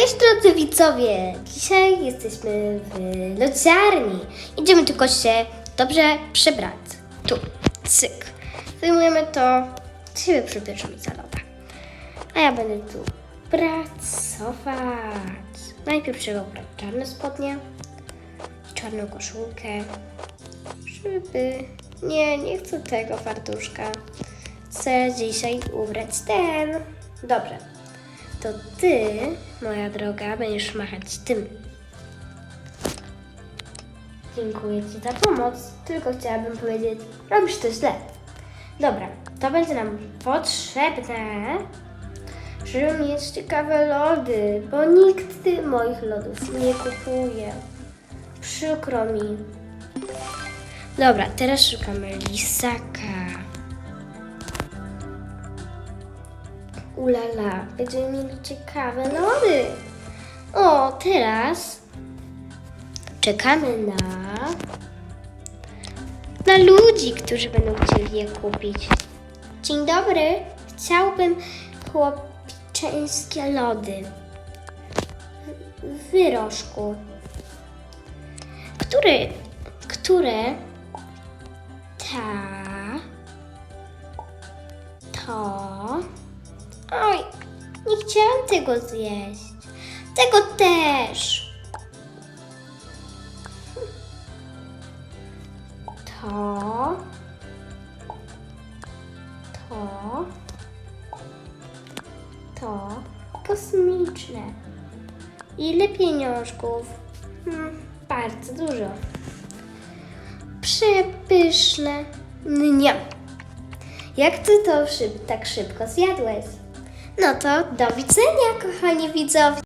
Cześć drodzy widzowie! Dzisiaj jesteśmy w lodziarni. Idziemy tylko się dobrze przebrać. Tu, cyk. Zdejmujemy to, siebie przybierzemy za loda. A ja będę tu pracować. Najpierw trzeba ubrać czarne spodnie i czarną koszulkę, żeby... Nie, nie chcę tego fartuszka. Chcę dzisiaj ubrać ten. Dobrze. To ty, moja droga, będziesz machać tym. Dziękuję ci za pomoc, tylko chciałabym powiedzieć, robisz to źle. Dobra, to będzie nam potrzebne, żeby mieć ciekawe lody, bo nikt moich lodów nie kupuje. Przykro mi. Dobra, teraz szukamy lisaka. Ulala, będziemy mieli ciekawe lody. O, teraz czekamy na na ludzi, którzy będą chcieli je kupić. Dzień dobry, chciałbym chłopczeńskie lody w wyrożku. Który, które ta, to, Oj, nie chciałam tego zjeść. Tego też. To. To. To. Kosmiczne. Ile pieniążków? Hmm, bardzo dużo. Przepyszne. Nie. Jak ty to szyb, tak szybko zjadłeś? No to do widzenia, kochani widzowie.